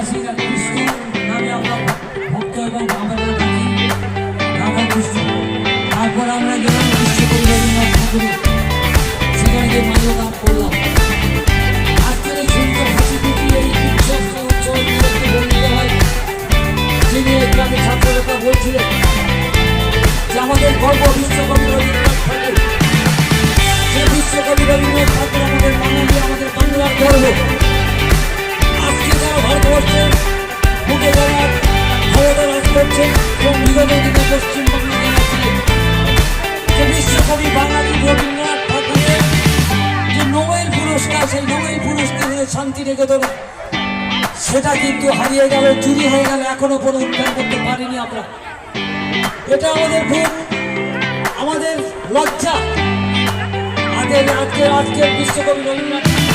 বাংলাবাসীরা কৃষ্ণ তারপর আমরা গেলাম রাজ করছেন এবং বিগত দিনে পশ্চিমবঙ্গে যারা ছিলেন যে বিশ্বকবি বাঙালি রবীন্দ্রনাথ ঠাকুরের যে নোবেল পুরস্কার, সেই নোবেল পুরস্কারের শান্তি নিকেতনে সেটা কিন্তু হারিয়ে গেল, চুরি হয়ে গেল, এখনও কোনো করতে পারিনি আমরা। এটা আমাদের খুব আমাদের লজ্জা। আজকের আজকের আজকের বিশ্বকবি রবীন্দ্রনাথ